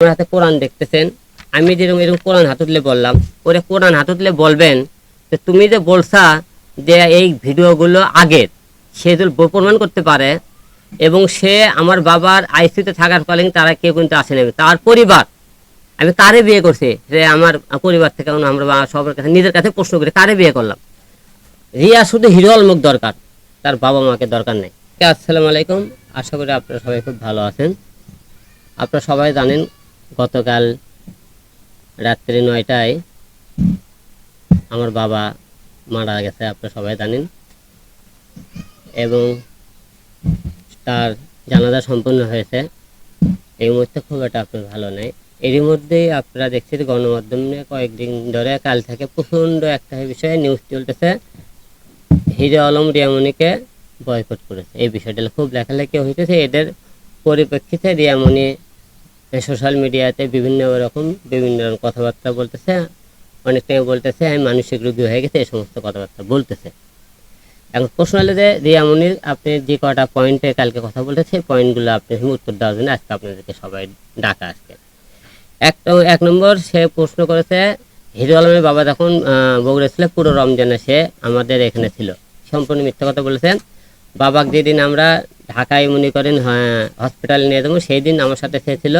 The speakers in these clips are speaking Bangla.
আমার হাতে কোরআন দেখতেছেন। আমি যেরকম এরকম কোরআন হাতুতলে বললাম, ওরে কোরআন হাতুতলে বলবেন যে তুমি যে বলছা যে এই ভিডিওগুলো আগের, সে যদি প্রমাণ করতে পারে, এবং সে আমার বাবার আইসিতে থাকার কালীন তারা কেউ কিন্তু আসে না তার পরিবার, আমি কারে বিয়ে করছি? যে আমার পরিবার থেকে আমরা বা- সবার কাছে নিজের কাছে প্রশ্ন করি, কারে বিয়ে করলাম? রিয়া শুধু হিরো আলমুক দরকার, তার বাবা মাকে দরকার নেই। আসসালামু আলাইকুম। আশা করি আপনারা সবাই খুব ভালো আছেন। আপনারা সবাই জানেন গতকাল রাত্রি নয়টায় আমার বাবা মারা গেছে আপনারা সবাই জানেন। এবং তার জানাজা সম্পন্ন হয়েছে। এই মুহূর্তে খুব একটা আপনার ভালো নেই। এরই মধ্যেই আপনারা দেখছেন গণমাধ্যমে কয়েকদিন ধরে কাল থেকে প্রচণ্ড একটা বিষয়ে নিউজ চলতেছে। হিরো আলম রিয়ামণিকে বয়কট করেছে। এই বিষয়টা খুব লেখালেখি হইতেছে। এদের পরিপ্রেক্ষিতে রিয়ামণি সোশ্যাল মিডিয়াতে বিভিন্ন রকম বিভিন্ন রকম কথাবার্তা বলতেছে। অনেক টাইম বলতেছে, আমি মানসিক রোগী হয়ে গেছে এই সমস্ত কথাবার্তা বলতেছে। এখন প্রশ্ন হলো যে রিয়ামণির আপনি যে কটা পয়েন্টে কালকে কথা বলতে সেই পয়েন্টগুলো আপনি উত্তর দেওয়ার জন্য আজকে আপনাদেরকে সবাই ডাকা আজকে। এক এক নম্বর, সে প্রশ্ন করেছে, হিরো আলমের বাবা যখন বগুড়া ছিল, পুরো রমজানে সে আমাদের এখানে ছিল। সম্পূর্ণ মিথ্যা কথা বলেছেন। বাবাকে যেদিন আমরা ঢাকায় মনে করেন হসপিটাল নিয়ে যাব। সেই দিন আমার সাথে সে ছিল।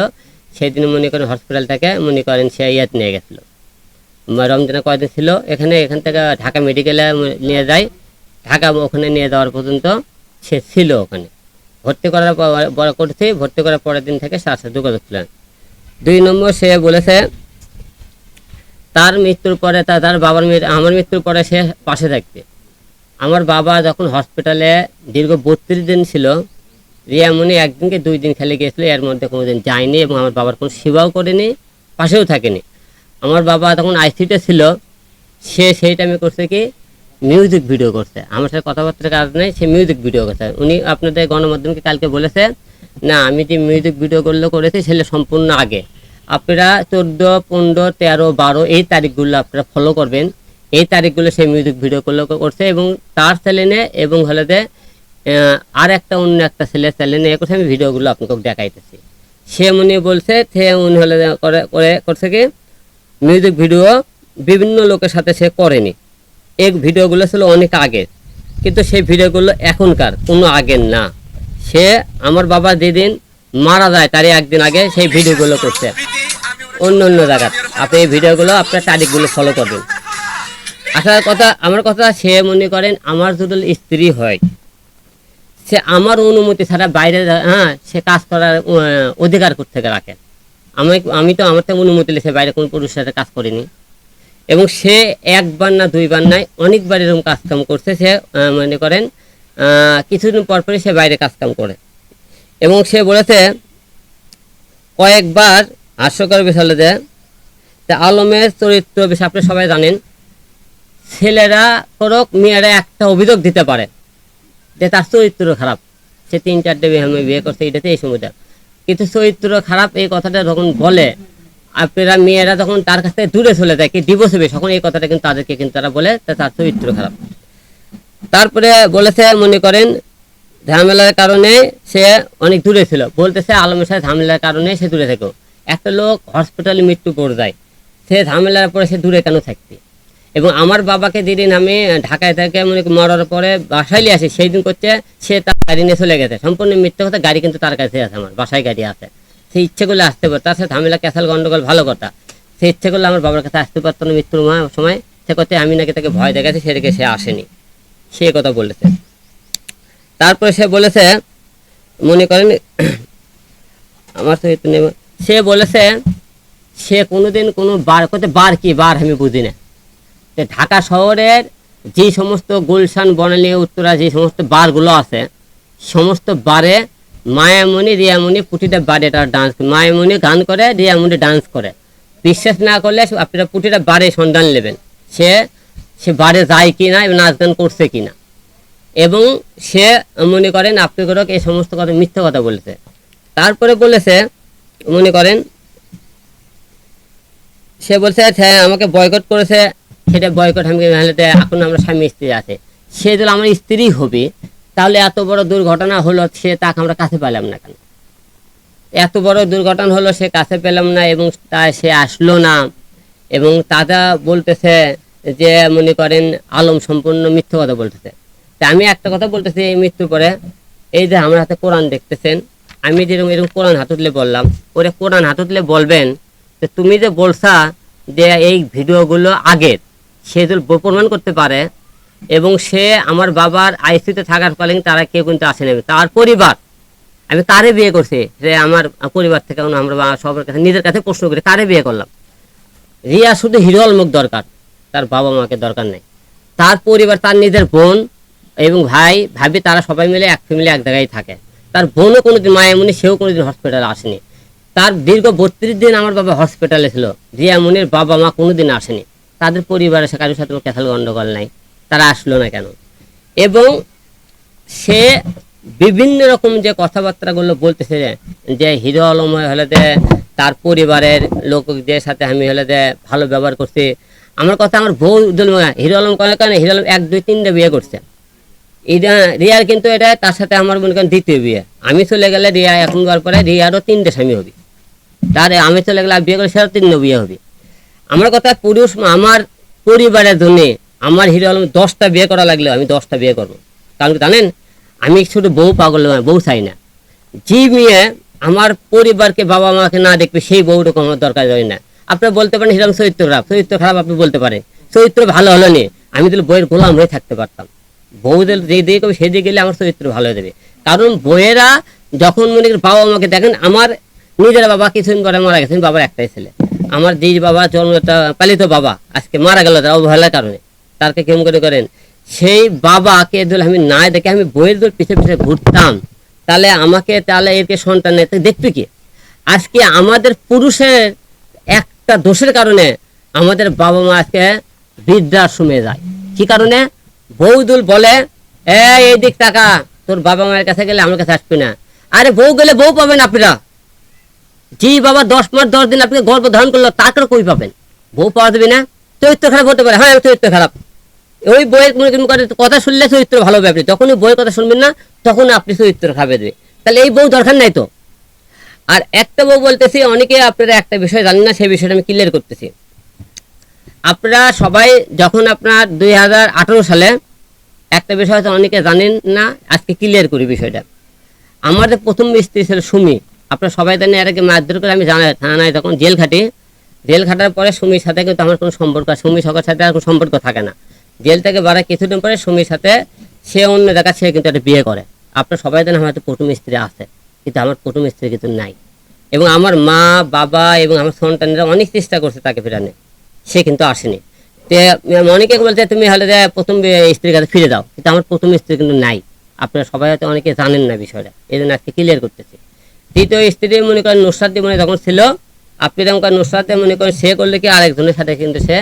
সেই দিন মনে করেন হসপিটাল থেকে মনে করেন সে ইয়াত নিয়ে গেছিল। রমজানে কয়দিন ছিল? এখানে, এখান থেকে ঢাকা মেডিকেলে নিয়ে যায়। ঢাকা ওখানে নিয়ে যাওয়ার পর্যন্ত সে ছিল ওখানে। ভর্তি করার পর বড় করছি। ভর্তি করার পরের দিন থেকে তার সাথে যোগাযোগ ছিলেন দুই নম্বর সে বলেছে, তার মৃত্যুর পরে তার বাবার আমার মৃত্যুর পরে সে পাশে থাকবে। আমার বাবা যখন হসপিটালে দীর্ঘ বত্রিশ দিন ছিল রিয়ামণি একদিনকে দুই দিন খেলে গিয়েছিল এর মধ্যে কোনো দিন যায়নি এবং আমার বাবার কোনো সেবাও করেনি, পাশেও থাকেনি। আমার বাবা তখন আইসিতে ছিল, সে সেই টাইমে করছে কি মিউজিক ভিডিও করছে। আমার সাথে কথাবার্তার নেই, সে মিউজিক ভিডিও করছে। উনি আপনাদের গণমাধ্যমকে কালকে বলেছে, না, আমি যে মিউজিক ভিডিওগুলো করেছি সেগুলো সম্পূর্ণ আগে। আপনারা চোদ্দ, পনেরো, তেরো, বারো, এই তারিখগুলো আপনারা ফলো করবেন। এই তারিখগুলো সেই মিউজিক ভিডিওগুলো করছে এবং তার চ্যানেলে এবং হলে যে আর একটা অন্য একটা ছেলের চ্যানেলে এ করছে, আমি ভিডিওগুলো আপনাকে দেখাইতেছি। সে উনি বলছে, সে উনি হলে করে করে করছে কি মিউজিক ভিডিও বিভিন্ন লোকের সাথে সে করেনি। এই ভিডিওগুলো ছিল অনেক আগের, কিন্তু সেই ভিডিওগুলো এখনকার, কোনো আগের না। সে আমার বাবা যেদিন মারা যায় তারই একদিন আগে সেই ভিডিওগুলো করছে। অন্য অন্য জায়গায়। আপনি এই ভিডিওগুলো আপনার তারিখগুলো ফলো করবেন আসার কথা, আমার কথা সে মনে করেন আমার যদি স্ত্রী হয়, সে আমার অনুমতি ছাড়া বাইরে হ্যাঁ সে কাজ করার অধিকার থেকে রাখে? আমি আমি তো আমার তো অনুমতি সে বাইরে কোনো পুরুষের সাথে কাজ করিনি। এবং সে একবার না দুইবার নাই, অনেকবার এরকম কাজকাম করছে, সে মনে করেন কিছুদিন পর পরই সে বাইরে কাজকাম করে। এবং সে বলেছে, কয়েকবার হাস্যকর বিষয় যে আলমের চরিত্র বিষয় আপনি সবাই জানেন ছেলেরা করুক, মেয়েরা একটা অভিযোগ দিতে পারে যে তার চরিত্র খারাপ। সে তিন চারটে বিয়ে বিয়ে করছে, এটাতে এই সময়টা। কিন্তু চরিত্র খারাপ, এই কথাটা যখন বলে, আপনারা মেয়েরা যখন তার কাছ থেকে দূরে চলে যায়, কি ডিভোর্স হবে, তখন এই কথাটা কিন্তু তাদেরকে কিন্তু তারা বলে তার চরিত্র খারাপ। তারপরে বলেছে, মনে করেন, ঝামেলার কারণে সে অনেক দূরে ছিল। বলতেছে, আলমের সাথে ঝামেলার কারণে সে দূরে থেকো একটা লোক হসপিটালে মৃত্যু পড়ে যায় সে ঝামেলার পরে সে দূরে কেন থাকবে? এবং আমার বাবাকে যেদিন আমি ঢাকায় থেকে মনে মরার পরে বাসায় আসি সেই দিন করছে সে তার গাড়ি নিয়ে চলে গেছে। সম্পূর্ণ মিথ্যে কথা, গাড়ি কিন্তু তার কাছে আছে আমার, বাসায় গাড়ি আছে। সে ইচ্ছে করলে আসতে পারে তার সাথে ঝামেলা, ক্যাসাল, গন্ডগোল, ভালো কথা। সে ইচ্ছে করলে আমার বাবার কাছে আসতে পারতো না মৃত্যুর সময়। সে করতে আমি নাকি তাকে ভয় দেখাচ্ছি, সেদিকে সে আসেনি। সে কথা বলেছে। তারপরে সে বলেছে, মনে করেন, আমার সে বলেছে, সে কোনোদিন কোনো বার করতে বার কি, বার আমি বুঝি না। যে ঢাকা শহরের যে সমস্ত গুলশান, বনানী, উত্তরা যে সমস্ত বারগুলো আছে, সমস্ত বারে মায়ামণি, রিয়ামণি প্রতিটা বারে তারা ডান্স মায়ামণি গান করে, রিয়ামণি ডান্স করে। বিশ্বাস না করলে আপনারা প্রতিটা বারে সন্ধান নেবেন। সে সে বারে যায় কি না নাচ গান করছে কি না এবং সে, মনে করেন, আপনি করে এই সমস্ত কথা মিথ্যা কথা বলেছে। তারপরে বলেছে, মনে করেন, সে বলছে হ্যাঁ আমাকে বয়কট করেছে সেটা বয়কট আমি নাহলে তো এখন আমরা স্বামী স্ত্রী আছে। সে যদি আমার স্ত্রী হবে, তাহলে এত বড় দুর্ঘটনা হলো, সে তাকে আমরা কাছে পেলাম না কেন? এত বড় দুর্ঘটনা হলো, সে কাছে পেলাম না এবং তা সে আসলো না। এবং তারা বলতেছে যে, মনে করেন, আলম সম্পূর্ণ মিথ্যে কথা বলতেছে। তা আমি একটা কথা বলতেছি, এই মৃত্যুর পরে, এই যে আমার হাতে কোরআন দেখতেছেন, আমি যেরকম এরকম কোরআন হাতুতলে বললাম, ওরে কোরআন হাতুতলে বলবেন যে তুমি যে বলছা যে এই ভিডিওগুলো আগের সে যদি প্রমাণ করতে পারে এবং সে আমার বাবার আইসিতে থাকার কালীন তারা কেউ কিন্তু আসে আসেনি তার পরিবার, আমি কারে বিয়ে করছি? যে আমার পরিবার থেকে আমরা বা- সবার কাছে নিজের কাছে প্রশ্ন করি, কারে বিয়ে করলাম? রিয়া শুধু হিরো আলমুক দরকার, তার বাবা মাকে দরকার নেই। তার পরিবার, তার নিজের বোন এবং ভাই, ভাবি, তারা সবাই মিলে এক ফ্যামিলি এক জায়গায় থাকে। তার বোনও কোনোদিন মায়ামুনি সেও কোনোদিন হসপিটালে আসেনি। তার দীর্ঘ বত্রিশ দিন আমার বাবা হসপিটালে ছিল। রিয়া মুনির বাবা মা কোনোদিন আসেনি। তাদের পরিবারের কারোর সাথে কোনো ক্যাথাল গন্ডগোল নাই। তারা আসলো না কেন? এবং সে বিভিন্ন রকম যে কথাবার্তাগুলো বলতেছে যে- হিরো আলম হলে তার পরিবারের লোকদের সাথে আমি হলে ভালো ব্যবহার করছি। আমার কথা আমার বউ হিরো আলম করে কারণে হিরো আলম এক, দুই, তিনটে বিয়ে করছে। এটা রিয়ার কিন্তু এটা তার সাথে আমার মনে করেন দ্বিতীয় বিয়ে। আমি চলে গেলে রিয়া এখন পরে রিয়ারও তিনটে স্বামী হবে। তার আমি চলে গেলে বিয়ে করে সেও তিন বিয়ে হবে। আমার কথা পুরুষ, আমার পরিবারের জন্য আমার হিরো আলম দশটা বিয়ে করা লাগলে আমি দশটা বিয়ে করব। কারণ জানেন? আমি শুধু বউ পাগল বউ চাই না। যে মেয়ে আমার পরিবারকে বাবা মাকে না দেখবে, সেই বউটুকু আমার দরকার হয় না। আপনি বলতে পারেন হিরম চরিত্র খারাপ চরিত্র খারাপ আপনি বলতে পারেন। চরিত্র ভালো হলো নি, আমি তাহলে বইয়ের গোলাম হয়ে থাকতে পারতাম। বউদের যে দিকে করবে, সেই দিকে গেলে আমার চরিত্র ভালো হয়ে যাবে। কারণ বইয়েরা যখন মনে করেন বাবা আমাকে দেখেন, আমার নিজের বাবা কিছুদিন পরে মারা গেছেন বাবার একটাই ছেলে। আমার দিদি বাবা পালিত বাবা, আজকে মারা গেল তার অবহেলার কারণে। তারকে কেমন করে করেন? সেই বাবাকে যদি আমি না দেখে আমি বইয়ের দল পিছিয়ে পিছিয়ে ঘুরতাম, তাহলে আমাকে, তাহলে এরকে সন্তান দেখবে কি? আজকে আমাদের পুরুষের একটা দোষের কারণে আমাদের বাবা মা আজকে বৃদ্ধাশ্রমে যায়। কি কারণে? বৌদুল বলে, এই দিক টাকা তোর বাবা মায়ের কাছে গেলে আমার কাছে আসবে না। আরে বউ গেলে বউ পাবেন আপনারা। জি বাবা দশ মাস, দশ দিন আপনি গর্ভ ধারণ করল তাকে কই পাবেন? বউ পাওয়া যাবে না, চরিত্র খারাপ হতে পারে। হ্যাঁ চরিত্র খারাপ। ওই বইয়ের করে কথা শুনলে চরিত্র ভালো হবে আপনি। যখন ওই বইয়ের কথা শুনবেন না, তখন আপনি চরিত্র খাবে দেবে তাহলে এই বউ দরকার নাই তো। আর একটা বউ বলতেছি, অনেকে আপনারা একটা বিষয় জানেন না, সেই বিষয়টা আমি ক্লিয়ার করতেছি। আপনারা সবাই যখন আপনার দুই হাজার আঠারো সালে একটা বিষয় হয়তো অনেকে জানেন না, আজকে ক্লিয়ার করি বিষয়টা। আমাদের প্রথম স্ত্রী ছিল সুমি। আপনারা সবাই জানেন এর আগে মারধর করে? আমি জানাই থানায় তখন জেল খাটি। জেল খাটার পরে সুমির সাথে কিন্তু আমার কোনো সম্পর্ক সুমি সবার সাথে আর কোনো সম্পর্ক থাকে না। জেল থেকে বাড়া কিছুদিন পরে সুমির সাথে সে অন্য জায়গা সে কিন্তু একটা বিয়ে করে। আপনারা সবাই জানেন আমার কুটুম স্ত্রী আছে, কিন্তু আমার কুটুম স্ত্রী কিন্তু নাই। এবং আমার মা, বাবা এবং আমার সন্তানরা অনেক চেষ্টা করছে তাকে ফেরানে সে কিন্তু আসেনি। অনেকে বলছে তুমি হলে যে প্রথম স্ত্রীর কাছে ফিরে দাও। কিন্তু আমার প্রথম স্ত্রী কিন্তু নাই। আপনারা সবাই হয়তো অনেকে জানেন না বিষয়টা। এই জন্য আজকে ক্লিয়ার করতেছি। দ্বিতীয় স্ত্রী মনে করেন নুসরাত মনে যখন ছিল, আপনি তখন নুসরাতে মনে করেন সে করলে কি আরেকজনের সাথে কিন্তু সে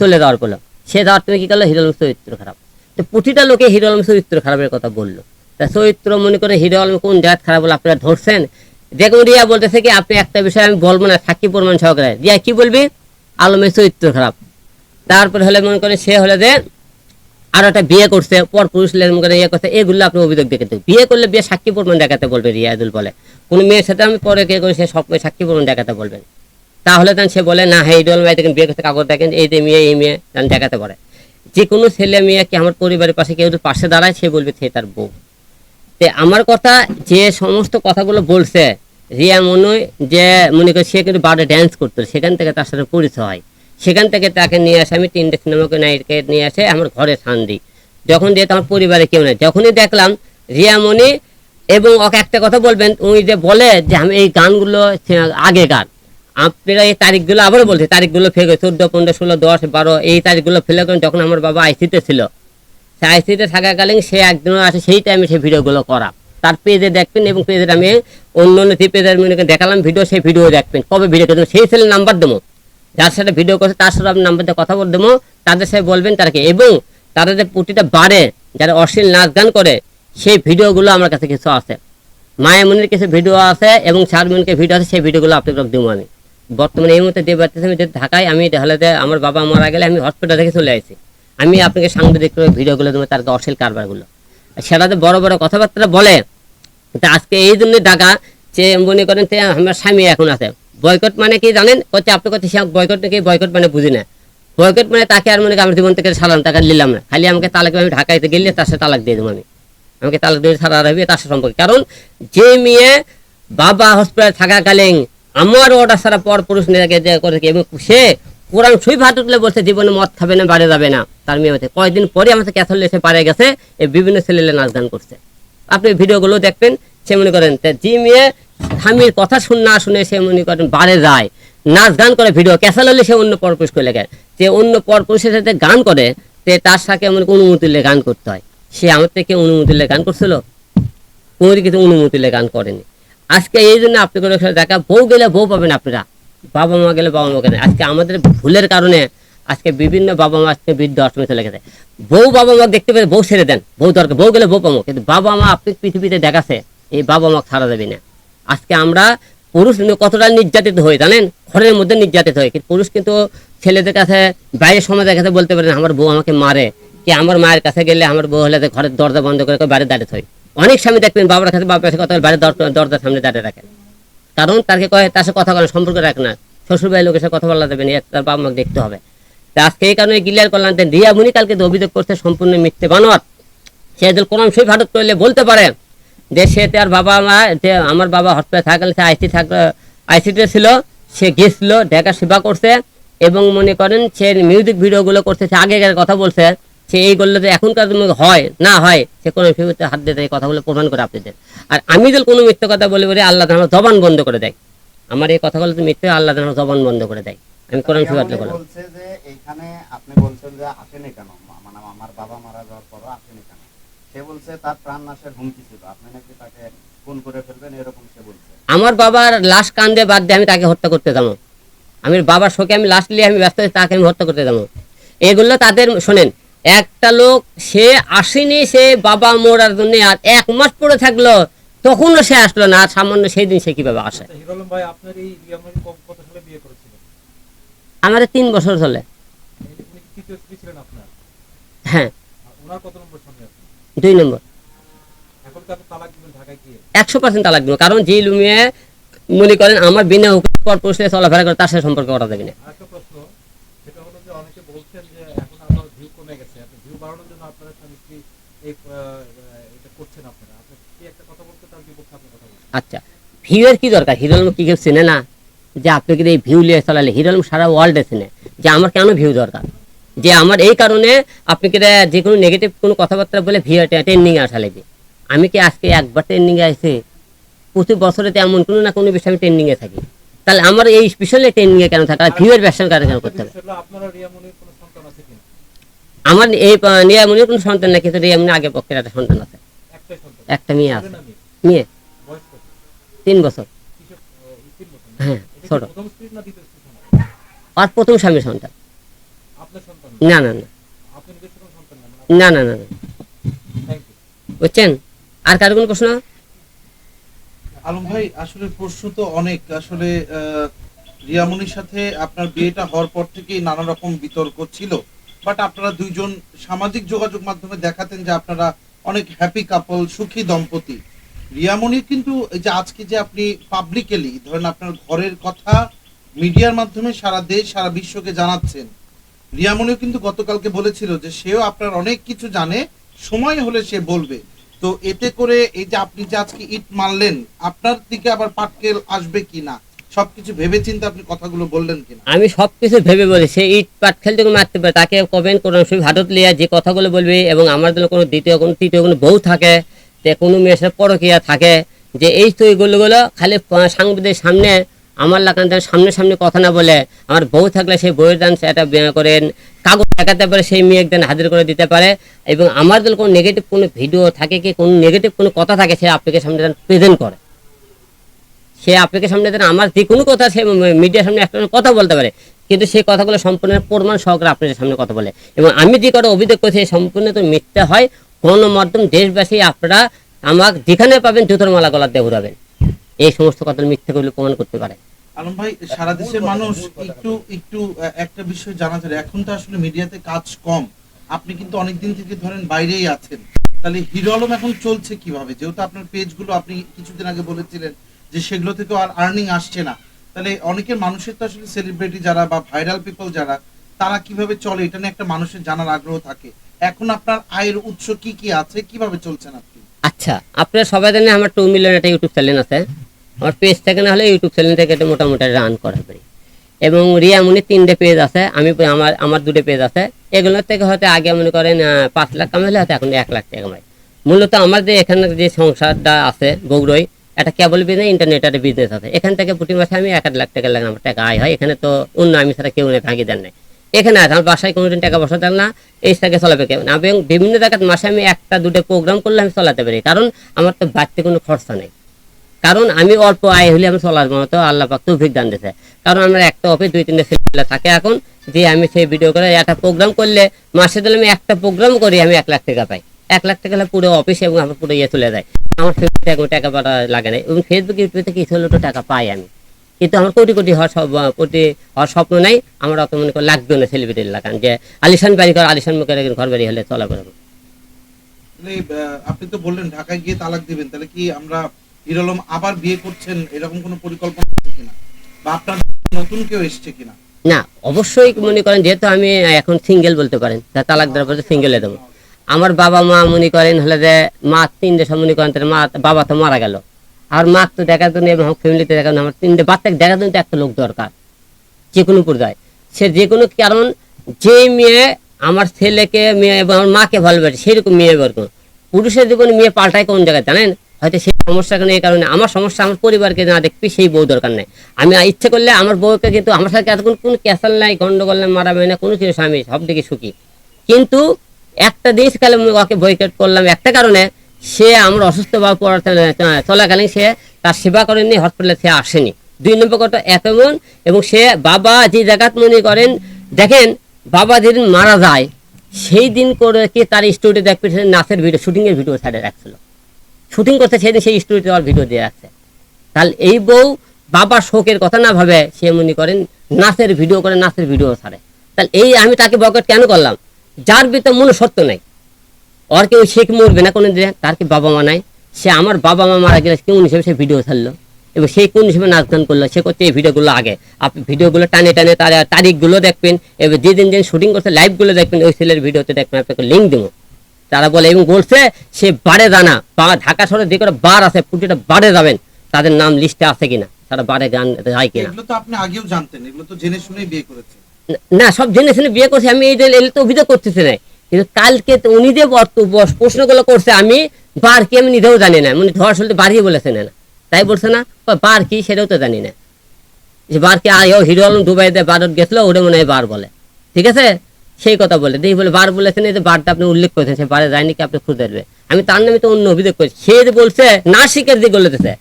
চলে যাওয়ার করল সে যাওয়ার তুমি কি করল? হিরো আলম চরিত্র খারাপ। তো প্রতিটা লোকে হিরো আলম চরিত্র খারাপের কথা বলল। তা চরিত্র মনে করে হিরো আলম কোন জায়গায় খারাপ বলে আপনারা ধরছেন? দেখুন, রিয়া বলতেছে কি, আপনি একটা বিষয় আমি বলব না, সাক্ষী প্রমাণ সহকারে। রিয়া কি বলবি? আলমের চরিত্র খারাপ। তারপরে হলে মনে করেন সে হলে যে আর একটা বিয়ে করছে পর পুরুষ লেন করে ইয়ে করছে, এগুলো আপনি অভিযোগ দেখাতে বিয়ে করলে বিয়ে সাক্ষী প্রমাণ দেখাতে বলবে রিয়াদুল বলে। কোন মেয়ের সাথে আমি পরে কে করে, সে সব সাক্ষী প্রমাণ দেখাতে বলবেন তাহলে তখন সে বলে, না হ্যাঁ ইডল ভাই দেখেন বিয়ে করতে কাগজ দেখেন, এই যে মেয়ে, এই মেয়ে তখন দেখাতে পারে যে কোনো ছেলে মেয়ে কি আমার পরিবারের পাশে কেউ পাশে দাঁড়ায়, সে বলবে, সে তার বউ। তে আমার কথা, যে সমস্ত কথাগুলো বলছে, রিয়া মনে যে মনে করে সে কিন্তু বারে ড্যান্স করতো, সেখান থেকে তার সাথে পরিচয় হয়। সেখান থেকে তাকে নিয়ে আসে, আমি তিনটে সিনেমাকে নাইটকে নিয়ে আসে, আমার ঘরে দিই যখন দিয়ে আমার পরিবারে কেউ নেই, যখনই দেখলাম, রিয়া মনি এবং ওকে একটা কথা বলবেন, উনি যে বলে যে আমি এই গানগুলো, সে- আগেকার আপনারা এই তারিখগুলো আবারও বলছে, তারিখগুলো ফেলে চোদ্দ, পনেরো, ষোলো, দশ, বারো, এই তারিখগুলো ফেলে করেন যখন আমার বাবা আইসিতে ছিল। সে আইসিতে থাকাকালীন সে একদিনও আছে সেই টাইমে সেই ভিডিওগুলো করা। তার পেজে দেখবেন এবং পেজের আমি অন্য অন্য যে পেজের দেখালাম ভিডিও সেই ভিডিও দেখবেন। কবে ভিডিও করবেন? সেই ছেলের নাম্বার দেবো। যার সাথে ভিডিও করছে, তার সাথে আপনি নাম্বার দিয়ে কথা বলে দেবো। তাদের সাথে বলবেন তারকে এবং তাদের যে প্রতিটা বারে যারা অশ্লীল নাচ গান করে সেই ভিডিওগুলো আমার কাছে কিছু আছে। মায়ামনির কিছু ভিডিও আছে এবং শারমিনকে ভিডিও আছে, সেই ভিডিওগুলো আপনাকে দেবো আমি। বর্তমানে এই মুহূর্তে যে বাড়তেছে আমি যে ঢাকায়, আমি তাহলে আমার বাবা মারা গেলে আমি হসপিটাল থেকে চলে আসি। আমি আপনাকে সাংবাদিক ভিডিওগুলো দেবো, তার অশ্লীল কারবারগুলো। সেটাতে বড় বড় কথাবার্তা বলে, তা আজকে এই জন্য ডাকা সে মনে করেন যে আমার স্বামী এখন আছে। বয়কট মানে কি জানেন? করছে আপনি সে বয়কট নাকি বয়কট মানে বুঝি না। বয়কট মানে তাকে আর মনে আমার জীবন থেকে সালাম টাকা নিলাম না। খালি আমাকে তালাক আমি ঢাকাইতে গেলে তার সাথে তালাক দিয়ে দেবো আমি। আমাকে তালাক দিয়ে ছাড়া রাখবে, তার সম্পর্কে। কারণ যে মেয়ে বাবা হসপিটালে থাকাকালীন আমার অর্ডার ছাড়া পর পুরুষ যে করে কি, এবং সে কোরআন সুই ভাত উঠলে বলছে, জীবনে মদ খাবে না, বাড়ি যাবে না। তার মেয়ে হতে কয়েকদিন পরে আমাদের ক্যাথল এসে পারে গেছে, এই বিভিন্ন ছেলে নাচ গান করছে। আপনি ভিডিওগুলো দেখবেন, সে মনে করেন যে মেয়ে স্বামীর কথা শুন, না শুনে সে মনে করেন বারে যায়। নাচ গান করে ভিডিও, ক্যাসাল হলে সে অন্য পরপুরুষ করে লেগে যে অন্য পরপুরুষের সাথে গান করে তে তার সাথে এমন অনুমতি গান করতে হয়। সে আমার থেকে অনুমতি নিলে গান করছিল। কোনো কিছু অনুমতি নিলে গান করেনি। আজকে এই জন্য আপনি করে দেখা, বউ গেলে বউ পাবেন আপনারা। বাবা মা গেলে বাবা মা গেলে। আজকে আমাদের ভুলের কারণে আজকে বিভিন্ন বাবা মা আজকে বৃদ্ধ আশ্রমে চলে গেছে। বউ বাবা মা দেখতে পেলে বউ ছেড়ে দেন। বউ দরকার, বউ গেলে বউ পাবো। কিন্তু বাবা মা আপনি পৃথিবীতে দেখাছে, এই বাবা মা ছাড়া যাবে না। আজকে আমরা পুরুষ কতটা নির্যাতিত হই জানেন? ঘরের মধ্যে নির্যাতিত হয়। কিন্তু পুরুষ কিন্তু ছেলেদের কাছে, বাইরের সমাজের কাছে বলতে পারেন আমার বউ আমাকে মারে। কি আমার মায়ের কাছে গেলে আমার বউ হলে ঘরের দরজা বন্ধ করে বাইরে দাঁড়িয়ে হয় অনেক স্বামী দেখবেন বাবার কাছে বাবার কাছে কথা বলে বাইরে দরজার সামনে দাঁড়িয়ে রাখেন কারণ তাকে কয়, তার সাথে কথা বলার সম্পর্ক রাখ না। শ্বশুর বাড়ির লোকের সাথে কথা বলা যাবে না তার বাবা মাকে দেখতে হবে। তা আজকে এই কারণে ক্লিয়ার করলাম রিয়া মুনি কালকে যে অভিযোগ করছে সম্পূর্ণ মিথ্যে বানোয়াট। সে যদি কোরআন শরীফ হাটত করলে বলতে পারে যে সে তার বাবা মা, যে আমার বাবা হসপিটালে থাকলে সে আইসি থাক আইসিতে ছিল, সে গেছিল, দেখা সেবা করছে এবং মনে করেন সে মিউজিক ভিডিওগুলো করছে, সে আগেকার কথা বলছে। সে এইগুলো যে এখনকার হয় না হয় সে কোনো ফিউতে হাত দিয়ে দেয়, এই কথাগুলো প্রমাণ করে আপনাদের। আর আমি যদি কোনো মিথ্যে কথা বলে বলে আল্লাহ আমার জবান বন্ধ করে দেয়। আমার এই কথাগুলো তো মিথ্যে আল্লাহ আমার জবান বন্ধ করে দেয়। আমি কোরআন শরীফ হাতে করলাম বলছে যে এইখানে আপনি বলছেন যে আসেনি কেন? মানে আমার বাবা মারা যাওয়ার পরও আসেনি কেন? সে বলছে তার প্রাণ নাশের হুমকি ছিল। আপনি নাকি তাকে খুন করে ফেলবেন এরকম সে বলছে। আমার বাবার লাশ কান্দে বাদ দিয়ে আমি তাকে হত্যা করতে যাব। আমি বাবার শোকে আমি লাশ নিয়ে আমি ব্যস্ত তাকে আমি হত্যা করতে যাব। এগুলো তাদের শোনেন একটা লোক সে আসেনি সে বাবা মরার জন্য আর এক মাস পরে থাকল তখনও সে আসলো না আর সামান্য সেই দিন সে কীভাবে আসে? আচ্ছা, আমার তিন বছর চলে হ্যাঁ। দুই নম্বর। একশো পার্সেন্ট তালাক দেবো কারণ যে লুমিয়ে মনে করেন আমার বিনা হুকুম পর পুরুষে চলাফেরা করে তার সাথে সম্পর্ক করা যাবে না আরেকটা প্রশ্ন সেটা হলো যে অনেকে বলছেন যে এখন আপনার ভিউ কমে গেছে আপনি ভিউ বাড়ানোর জন্য আপনারা স্বামী স্ত্রী এই আহ, আহ, এটা করছেন আপনারা আপনি কি একটা কথা বলতে তার বিপক্ষে আপনি কথা বলছেন আচ্ছা ভিউয়ের কি দরকার? হিরো আলম কি কেউ চেনে না যে আপনি কিন্তু এই ভিউ নিয়ে চালালে? হিরো আলম সারা ওয়ার্ল্ডে চেনে যে আমার কেন ভিউ দরকার? যে আমার এই কারণে আপনি কি যে কোনো নেগেটিভ কোনো কথাবার্তা বলে ভিউ ট্রেন্ডিং আসা লাগবে আমি কি আজকে একবার ট্রেন্ডিং এ আসি প্রতি বছরে এমন কোনো না কোনো বিষয়ে আমি ট্রেন্ডিং এ থাকি। তাহলে আমার এই স্পেশালি ট্রেন্ডিং এ কেন থাকা? ভিউয়ের ব্যবসার কারণে কেন করতে হবে? কোনো কিনা? আমার এই নিয়ামনির কোনো সন্তান না কিন্তু এমনি আগে পক্ষের একটা সন্তান আছে। একটা মেয়ে আছে। মেয়ে? তিন বছর? হ্যাঁ ছোট। আর প্রথম স্বামীর সন্তান। আপনার না? না না না। মানে না না বুঝছেন? আর কারও কোনো প্রশ্ন? আলম ভাই আসলে প্রশ্ন তো অনেক। আসলে আহ, রিয়ামনির সাথে আপনার বিয়েটা হওয়ার পর থেকেই নানা রকম বিতর্ক ছিল। বাট আপনারা দুইজন সামাজিক যোগাযোগ মাধ্যমে দেখাতেন যে আপনারা অনেক হ্যাপি কাপল সুখী দম্পতি। রিয়ামনির কিন্তু যে আজকে যে আপনি পাবলিকেলি ধরেন আপনার ঘরের কথা মিডিয়ার মাধ্যমে সারা দেশ, সারা বিশ্বকে জানাচ্ছেন রিয়ামনিও কিন্তু গতকালকে বলেছিল যে সেও আপনার অনেক কিছু জানে, সময় হলে সে বলবে। তো এতে করে এই যে আপনি যে আজকে ইট মারলেন, আপনার দিকে আবার পাটকেল আসবে কিনা? সবকিছু ভেবে চিন্তে আপনি কথাগুলো বললেন কিনা? আমি সব কিছু ভেবে বলি। সে ইট পাট খেলতে মারতে পারে, তাকে কমেন্ট কোরআন শরীফ হাতত লিয়া যে কথাগুলো বলবে এবং আমার জন্য কোনো দ্বিতীয়, কোনো তৃতীয় কোনো বউ থাকে, যে কোনো মেয়ের সাথে পরকিয়া থাকে, যে এই তো এইগুলো গুলো খালি সাংবাদিকের সামনে, আমার লাগান তার সামনে সামনে কথা না বলে, আমার বউ থাকলে সেই বউয়ের দান সেটা করেন, কাগজ দেখাতে পারে সেই মেয়ে একদিন হাজির করে দিতে পারে, এবং আমার যদি কোনো নেগেটিভ কোনো ভিডিও থাকে কি, কোনো নেগেটিভ কোনো কথা থাকে, সে আপনাকে সামনে প্রেজেন্ট করে। সে আপনাকে সামনে আমার যে কোনো কথা সে মিডিয়ার সামনে একটা কথা বলতে পারে। কিন্তু সেই কথাগুলো সম্পূর্ণ প্রমাণ সহকারে আপনাদের সামনে কথা বলে। এবং আমি যে কটা অভিযোগ করছি সম্পূর্ণ তো মিথ্যা হয়। গণমাধ্যম, দেশবাসী, আপনারা আমাকে যেখানে পাবেন জুতোর মালা গলার দিয়ে ঘুরাবেন এই সমস্ত কথা মিথ্যাগুলো প্রমাণ করতে পারে। আলম ভাই, সারা দেশের মানুষ একটু একটু একটা বিষয় জানা যায়। এখন তো আসলে মিডিয়াতে কাজ কম। আপনি কিন্তু অনেকদিন থেকে ধরেন বাইরেই আছেন। তাহলে হিরো আলম এখন চলছে কীভাবে? যেহেতু আপনার পেজগুলো আপনি কিছুদিন আগে বলেছিলেন যে সেগুলো থেকে আর আর্নিং আসছে না। তাহলে অনেকের মানুষের তো আসলে সেলিব্রিটি যারা বা ভাইরাল পিপল যারা, তারা কীভাবে চলে? এটা নিয়ে একটা মানুষের জানার আগ্রহ থাকে। এখন আপনার আয়ের উৎস কি কি আছে? কীভাবে চলছেন আপনি? আচ্ছা আপনারা সবাই জানেন আমার টু মিলিয়ন একটা ইউটিউব চ্যানেল আছে। আমার পেজ থেকে না হলে ইউটিউব চ্যানেল থেকে এটা মোটামুটি রান করা পারি এবং রিয়া মুনির তিনটে পেজ আছে, আমি আমার আমার দুটো পেজ আছে। এগুলোর থেকে হয়তো আগে মনে করেন পাঁচ লাখ কামাইলে হয়তো এখন এক লাখ টাকা কামাই মূলত আমার যে এখানে যে সংসারটা আছে, বগুড়োয় একটা কেবল বিজনেস ইন্টারনেটের বিজনেস আছে। এখান থেকে প্রতি মাসে আমি এক লাখ টাকা লাগে আমার টাকা আয় হয়। এখানে তো অন্য আমি ছাড়া কেউ নেই দেন নেই। এখানে আছে, আমার বাসায় কোনোদিন টাকা বসা দেন না, এই টাকা চলাবে কেমন? এবং বিভিন্ন জায়গায় মাসে আমি একটা, দুটো প্রোগ্রাম করলে আমি চলাতে পারি। কারণ আমার তো বাড়তি কোনো খরচা নেই। কারণ আমি অল্প আয় হলে আমি চলার মতো আল্লাহ পাক তৌফিক দান দিতে কারণ আমার একটা অফিস দুই, তিনটে ছেলে থাকে এখন, যে আমি সেই ভিডিও করে একটা প্রোগ্রাম করলে, মাসে দিলে আমি একটা প্রোগ্রাম করি, আমি এক লাখ টাকা পাই। এক লাখ টাকা পুরো অফিস এবং আমার পুরো ইয়ে চলে যায় আমার ফেসবুকে টাকা পাঠা লাগে না এবং ফেসবুক ইউটিউবে কিছু হলেও টাকা পাই আমি। কিন্তু আমার কোটি কোটি হওয়ার সব কোটি হওয়ার স্বপ্ন নাই আমার অত মনে করে লাগবে না সেলিব্রিটির লাগান যে আলিশান বাড়ি ঘর আলিশান মুখের ঘর বাড়ি হলে চলা করব আপনি তো বললেন ঢাকায় গিয়ে তালাক দিবেন তাহলে কি আমরা হিরোলম আবার বিয়ে করছেন এরকম কোনো পরিকল্পনা আছে কিনা? বা আপনার নতুন কেউ এসছে কিনা? না অবশ্যই মনে করেন যেহেতু আমি এখন সিঙ্গেল বলতে পারেন তালাক দেওয়ার পরে সিঙ্গেলে দেবো। আমার বাবা মা মনে করেন হলে যে, মা তিনটে সব মনে করেন মা, বাবা তো মারা গেল। আর মা তো দেখার জন্য এবং ফ্যামিলিতে দেখার আমার তিনটে বাচ্চাকে দেখার জন্য একটা লোক দরকার, যে কোনো পর্যায়ে। সে যে কোনো কারণ, যে মেয়ে আমার ছেলেকে, মেয়ে এবং আমার মাকে ভালোবাসে, সেরকম মেয়ে এরকম পুরুষের জীবনে মেয়ে পাল্টায় কোন জায়গায়, জানেন? হয়তো সেই সমস্যা কারণে এই কারণে। আমার সমস্যা আমার পরিবারকে না দেখবি সেই বউ দরকার নেই। আমি ইচ্ছে করলে আমার বউকে কিন্তু, আমার সাথে এতক্ষণ কোনো ক্যাসাল নাই, গন্ডগোল নাই মারাবে না কোনো কিছু স্বামী সব দিকে সুখী। কিন্তু একটা জিনিস কালে ওকে বয়কট করলাম। একটা কারণে সে আমার অসুস্থ বা চলাকালীন সে তার সেবা করেনি হসপিটালে সে আসেনি। দুই নম্বর কথা এমন এবং সে বাবা যে জায়গাত মনে করেন, দেখেন, বাবা যেদিন মারা যায়, সেই দিন করে কি তার স্টুডিও দেখবে? নাচের ভিডিও শুটিংয়ের ভিডিও ছাড়ে রাখছিল। শুটিং করতে সেদিন সেই স্টুডিওতে আমার ভিডিও দিয়ে রাখছে। তাহলে এই বউ বাবা শোকের কথা না ভাবে সে মনে করেন, নাচের ভিডিও করে নাচের ভিডিও ছাড়ে। তাহলে এই আমি তাকে বয়কট কেন করলাম? যার ভিতরে মনে সত্য নাই। ওর কেউ কি মরবে না কোনো দিনে, তার কি বাবা মা নাই? সে আমার বাবা মা মারা গেলে কোন হিসেবে সে ভিডিও ছাড়লো? এবার সে কোন হিসেবে নাচ গান করল? সে করতে এই ভিডিওগুলো আগে। আপনি ভিডিওগুলো টানে টানে তার তারিখগুলো দেখবেন এবার যে দিন দিন শুটিং করছে লাইভগুলো দেখবেন, ওই ছেলের ভিডিওতে দেখবেন, আপনাকে লিঙ্ক দেবো। তারা বলে, এবং বলছে, সে বারে জানা বা ঢাকা শহরে যে কোনো বার আছে প্রতিটা বারে যাবেন, তাদের নাম লিস্টে আছে কিনা? তারা বারে গান, যায় কিনা? আপনি আগেও জানতেন, এগুলো তো জেনে শুনেই বিয়ে করেছেন। না, সব জেনে শুনে বিয়ে করছে, আমি এই যে এলে তো অভিযোগ করতেছি না। কিন্তু কালকে তো উনি যে প্রশ্নগুলো করছে, আমি বার কি আমি নিজেও জানি না। মানে ধর শুনতে বাড়িয়ে বলেছে না তাই বলছে না, বার কি সেটাও তো জানি না। যে বার কি, আয় হিরো আলম দুবাইতে বারত গেছিল, ওটা মনে হয় বার বলে। ঠিক আছে? সেই কথা বলে। দেখি বলে, বার বলেছেন এই যে বারটা আপনি উল্লেখ করেছেন, সে বারে যায়নি কি আপনি খুঁজে দেবে আমি তার নামে তো অন্য অভিযোগ করছি। সে যে বলছে না শিখের যে বলেছে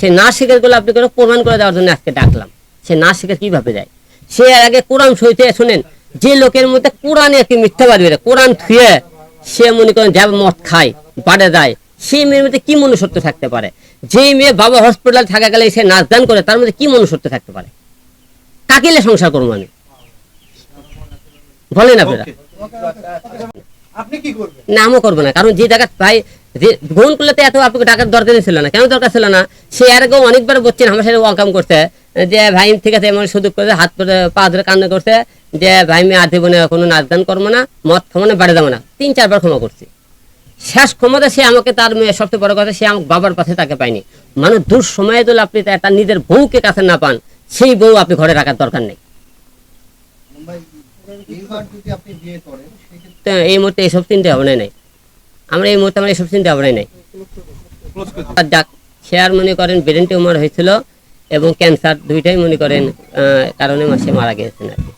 সে না শিখেরগুলো আপনি করে প্রমাণ করে দেওয়ার জন্য আজকে ডাকলাম। সে না শিখে কীভাবে যায়? সে আগে কোরআন সইতে শোনেন যে লোকের মধ্যে কোরআনে একটি মিথ্যাবাদী বেরো কোরআন থুয়ে সে মনে করেন যাবে মদ খায় বাড়ে যায় সেই মেয়ের মধ্যে কি মনুষ্যত্ব থাকতে পারে? যে মেয়ে বাবা হসপিটাল থাকা গেলে সে নাচ গান করে তার মধ্যে কি মনুষ্যত্ব থাকতে পারে? কাকিলে সংসার করব আমি? বলেন আপনারা। নামও করব না কারণ যে জায়গা ভাই যে গ্রহণ করলে তো এত আপনাকে টাকার দরকারই ছিল না কেন দরকার ছিল না? সে এর আগেও অনেকবার বলছেন আমার সাথে ওয়াকাম করছে যে ভাই ঠিক আছে, এমন সুযোগ করে হাত পা ধরে কান্না করছে, যে ভাই, আমি আর দেবো না কোনো নাচ গান করব না, মদ খাব না, বাড়ি যাব না। তিন, চারবার ক্ষমা করছি। শেষ ক্ষমতা সে আমাকে, তার সবচেয়ে বড় কথা, সে আমার বাবার পাশে তাকে পায়নি। মানে দূর সময়ে যদি আপনি তার নিজের বউকে কাছে না পান, সেই বউ আপনি ঘরে রাখার দরকার নেই। তো এই মুহূর্তে এইসব চিন্তা ভাবনাই নাই। আমরা এই মুহূর্তে আমার এইসব চিন্তা ভাবনাই নাই। সে আর মনে করেন ব্রেন টিউমার হয়েছিল। এবং ক্যান্সার দুইটাই মনে করেন কারণে মাসে মারা গিয়েছেন আর কি।